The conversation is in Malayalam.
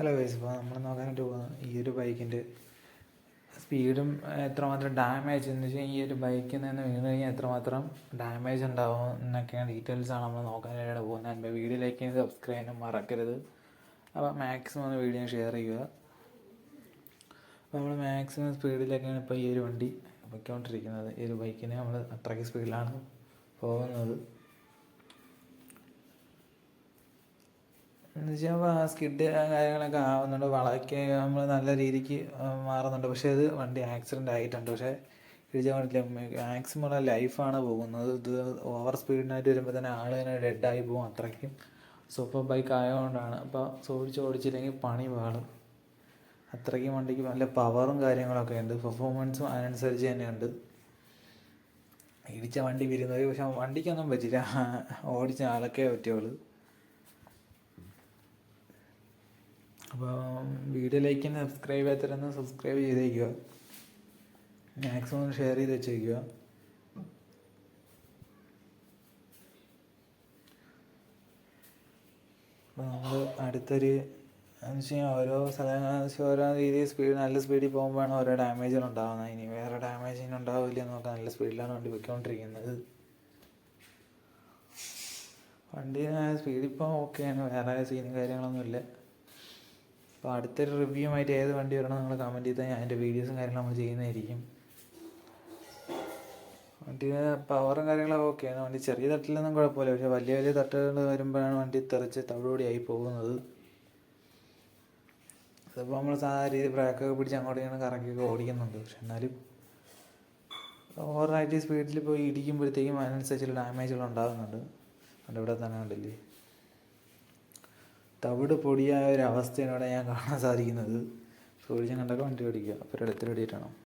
ഹലോ ഗൈസ് ഇപ്പോൾ നമ്മൾ നോക്കാനായിട്ട് പോകുന്നത് ഈ ഒരു ബൈക്കിന്റെ സ്പീഡും എത്രമാത്രം ഡാമേജ് എന്ന് വെച്ചാൽ ഈ ഒരു ബൈക്കിൽ നിന്ന് വീണ് കഴിഞ്ഞാൽ എത്രമാത്രം ഡാമേജ് ഉണ്ടാവും എന്നൊക്കെയാണ് ഡീറ്റെയിൽസാണ് നമ്മൾ നോക്കാനായിട്ട് പോകുന്നത് എന്റെ വീഡിയോയിലേക്ക് സബ്സ്ക്രൈബ് ചെയ്യാനും മറക്കരുത്. അപ്പോൾ മാക്സിമം ഒന്ന് വീഡിയോ ഷെയർ ചെയ്യുക. അപ്പോൾ നമ്മൾ മാക്സിമം സ്പീഡിലൊക്കെയാണ് ഇപ്പോൾ ഈ ഒരു വണ്ടി പൊയ്ക്കൊണ്ടിരിക്കുന്നത്. ഈ ഒരു ബൈക്കിന് നമ്മൾ അത്രയ്ക്ക് സ്പീഡിലാണ് പോകുന്നത്. എന്ന് വെച്ചാൽ സ്കിഡ് കാര്യങ്ങളൊക്കെ ആവുന്നുണ്ട്. വളക്കെ നമ്മൾ നല്ല രീതിക്ക് മാറുന്നുണ്ട്. പക്ഷേ അത് വണ്ടി ആക്സിഡന്റ് ആയിട്ടുണ്ട്. പക്ഷേ ഇടിച്ചാൽ കണ്ടില്ല മാക്സിമം ലൈഫാണ് പോകുന്നത്. ഇത് ഓവർ സ്പീഡിനായിട്ട് വരുമ്പോൾ തന്നെ ആൾ തന്നെ ഡെഡായി പോകും അത്രയ്ക്കും. സൂപ്പർ ബൈക്ക് ആയതുകൊണ്ടാണ് അപ്പോൾ ഓടിച്ച് ഓടിച്ചില്ലെങ്കിൽ പണി പാടും അത്രയ്ക്കും വണ്ടിക്ക് നല്ല പവറും കാര്യങ്ങളൊക്കെ ഉണ്ട്. പെർഫോമൻസും അതിനനുസരിച്ച് തന്നെയുണ്ട്. ഇടിച്ച വണ്ടി വരുന്നത് പക്ഷെ വണ്ടിക്കൊന്നും പറ്റില്ല. ഓടിച്ച ആളൊക്കെ പറ്റുള്ളൂ. അപ്പോൾ വീഡിയോ ലൈക്ക് ചെയ്യുന്ന സബ്സ്ക്രൈബ് ചെയ്തിരുന്ന സബ്സ്ക്രൈബ് ചെയ്തേക്കുക. മാക്സിമം ഷെയർ ചെയ്ത് വെച്ചേക്കുക. അപ്പോൾ നമ്മൾ അടുത്തൊരു എന്ന് ഓരോ സ്ഥലങ്ങൾ ഓരോ രീതിയിൽ സ്പീഡ് നല്ല സ്പീഡിൽ പോകുമ്പോഴാണ് ഓരോ ഡാമേജുകൾ ഉണ്ടാകുന്നത്. ഇനി വേറെ ഡാമേജ് ഇനി ഉണ്ടാവില്ല നമുക്ക് നല്ല സ്പീഡിലാണ് വണ്ടി പോയിക്കൊണ്ടിരിക്കുന്നത്. വണ്ടി സ്പീഡിപ്പോൾ ഓക്കെയാണ് വേറെ സീനും കാര്യങ്ങളൊന്നുമില്ല. അപ്പോൾ അടുത്തൊരു റിവ്യൂ ആയിട്ട് ഏത് വണ്ടി വരണം നിങ്ങൾ കമന്റ് ചെയ്താൽ ഞാൻ അതിന്റെ വീഡിയോസും കാര്യങ്ങളും നമ്മൾ ചെയ്യുന്നതായിരിക്കും. വണ്ടി പവറും കാര്യങ്ങളൊക്കെ ആണ്. വണ്ടി ചെറിയ തട്ടിലൊന്നും കുഴപ്പമില്ല. പക്ഷേ വലിയ വലിയ തട്ടുകൾ വരുമ്പോഴാണ് വണ്ടി തെറിച്ച് തവിടുപൊടിയായി പോകുന്നത്. അതിപ്പോൾ നമ്മൾ സാധാരണ രീതിയിൽ ബ്രേക്കൊക്കെ പിടിച്ച് അങ്ങോട്ട് ഇങ്ങനെ കറക്കിയൊക്കെ ഓടിക്കുന്നുണ്ട്. പക്ഷെ എന്നാലും ഓവറായിട്ട് സ്പീഡിൽ പോയി ഇടിക്കുമ്പോഴത്തേക്കും അതിനനുസരിച്ചുള്ള ഡാമേജുകൾ ഉണ്ടാകുന്നുണ്ട്. അതുകൊണ്ട് ഇവിടെ തന്നെ കണ്ടില്ലേ? തവിട് പൊടിയായ ഒരു അവസ്ഥയാണ് ഇവിടെ ഞാൻ കാണാൻ സാധിക്കുന്നത്. സൂര്യൻ കണ്ടൊക്കെ വണ്ടി ഓടിക്കുക. അപ്പോൾ ഒരു അടുത്തൊരു വെടിയിട്ടാണ്